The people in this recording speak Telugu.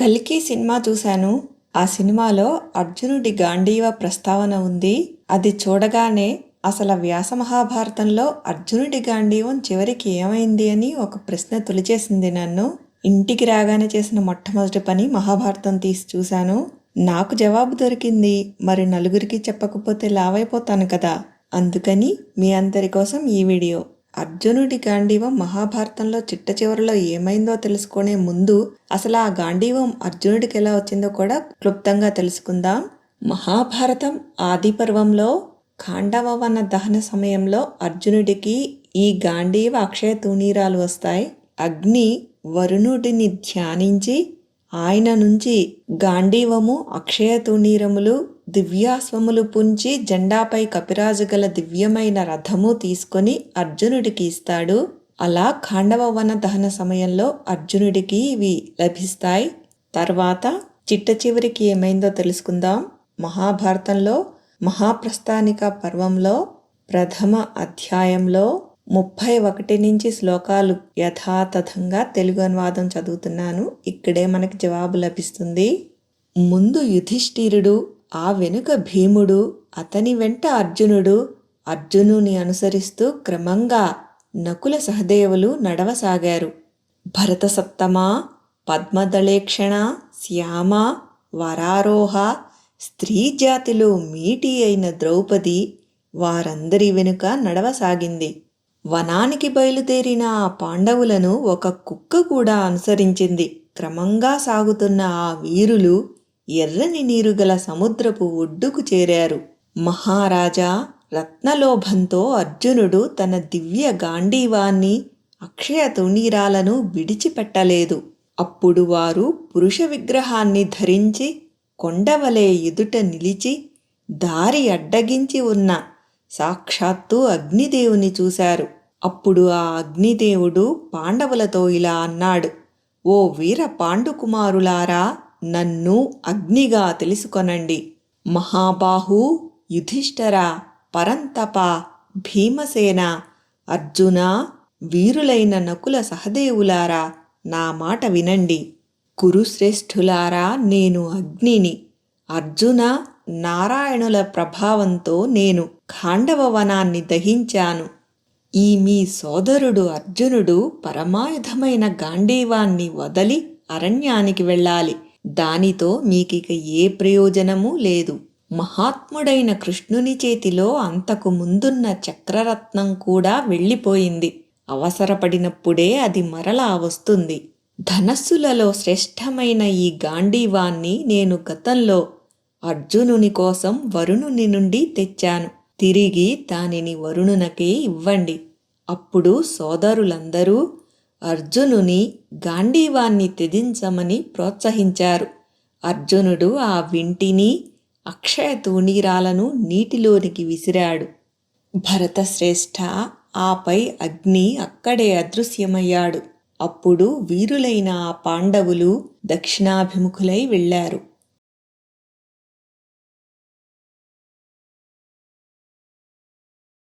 కలికి సినిమా చూశాను. ఆ సినిమాలో అర్జునుడి గాంధీవ ప్రస్తావన ఉంది. అది చూడగానే అసలు వ్యాస మహాభారతంలో అర్జునుడి గాంధీవం చివరికి ఏమైంది అని ఒక ప్రశ్న తొలిచేసింది నన్ను. ఇంటికి రాగానే చేసిన మొట్టమొదటి పని మహాభారతం తీసి చూశాను. నాకు జవాబు దొరికింది మరి నలుగురికి చెప్పకపోతే లావైపోతాను కదా. అందుకని మీ అందరి కోసం ఈ వీడియో. అర్జునుడి గాంధీవం మహాభారతంలో చిట్ట చివరిలో ఏమైందో తెలుసుకునే ముందు అసలు ఆ గాంధీవం అర్జునుడికి ఎలా వచ్చిందో కూడా క్లుప్తంగా తెలుసుకుందాం. మహాభారతం ఆది పర్వంలో ఖాండవవన దహన సమయంలో అర్జునుడికి ఈ గాంధీవ అక్షయ తూణీరాలు వస్తాయి. అగ్ని వరుణుడిని ధ్యానించి ఆయన నుంచి గాంధీవము అక్షయ తూణీరములు దివ్యాశ్వములు పుంచి జెండాపై కపిరాజు గల దివ్యమైన రథము తీసుకొని అర్జునుడికి ఇస్తాడు. అలా ఖాండవ వన దహన సమయంలో అర్జునుడికి ఇవి లభిస్తాయి. తర్వాత చిట్ట చివరికి ఏమైందో తెలుసుకుందాం. మహాభారతంలో మహాప్రస్థానిక పర్వంలో ప్రథమ అధ్యాయంలో ముప్పై ఒకటి నుంచి శ్లోకాలు యథాతథంగా తెలుగు అనువాదం చదువుతున్నాను. ఇక్కడే మనకి జవాబు లభిస్తుంది. ముందు యుధిష్ఠిరుడు ఆ వెనుక భీముడు అతని వెంట అర్జునుడు. అర్జునుని అనుసరిస్తూ క్రమంగా నకుల సహదేవులు నడవసాగారు. భరతసప్తమా పద్మదళేక్షణ శ్యామ వరారోహ స్త్రీ జాతిలో మీటి అయిన ద్రౌపది వారందరి వెనుక నడవసాగింది. వనానికి బయలుదేరిన ఆ పాండవులను ఒక కుక్క కూడా అనుసరించింది. క్రమంగా సాగుతున్న ఆ వీరులు ఎర్రని నీరు గల సముద్రపు ఒడ్డుకు చేరారు. మహారాజా రత్నలోభంతో అర్జునుడు తన దివ్య గాంధీవాన్ని అక్షయ తుణీరాలను విడిచిపెట్టలేదు. అప్పుడు వారు పురుష విగ్రహాన్ని ధరించి కొండవలే ఎదుట నిలిచి దారి అడ్డగించి ఉన్న సాక్షాత్తు అగ్నిదేవుని చూశారు. అప్పుడు ఆ అగ్నిదేవుడు పాండవులతో ఇలా అన్నాడు ఓ వీర పాండుకుమారులారా నన్ను అగ్నిగా తెలుసుకొనండి. మహాబాహు యుధిష్ఠర పరంతప భీమసేన అర్జున వీరులైన నకుల సహదేవులారా నా మాట వినండి. కురుశ్రేష్ఠులారా నేను అగ్నిని. అర్జున నారాయణుల ప్రభావంతో నేను ఖాండవ వనాన్ని దహించాను. ఈ మీ సోదరుడు అర్జునుడు పరమాయుధమైన గాంధీవాన్ని వదలి అరణ్యానికి వెళ్ళాలి. దానితో మీకిక ఏ ప్రయోజనమూ లేదు. మహాత్ముడైన కృష్ణుని చేతిలో అంతకు ముందున్న చక్రరత్నం కూడా వెళ్ళిపోయింది. అవసరపడినప్పుడే అది మరలా వస్తుంది. ధనస్సులలో శ్రేష్టమైన ఈ గాంధీవాన్ని నేను గతంలో అర్జునుని కోసం వరుణుని నుండి తెచ్చాను. తిరిగి దానిని వరుణునకే ఇవ్వండి. అప్పుడు సోదరులందరూ అర్జునుని గాంధీవాన్ని త్యజించమని ప్రోత్సహించారు. అర్జునుడు ఆ వింటిని అక్షయ తూణీరాలను నీటిలోనికి విసిరాడు. భరతశ్రేష్ఠ ఆపై అగ్ని అక్కడే అదృశ్యమయ్యాడు. అప్పుడు వీరులైన ఆ పాండవులు దక్షిణాభిముఖులై వెళ్ళారు.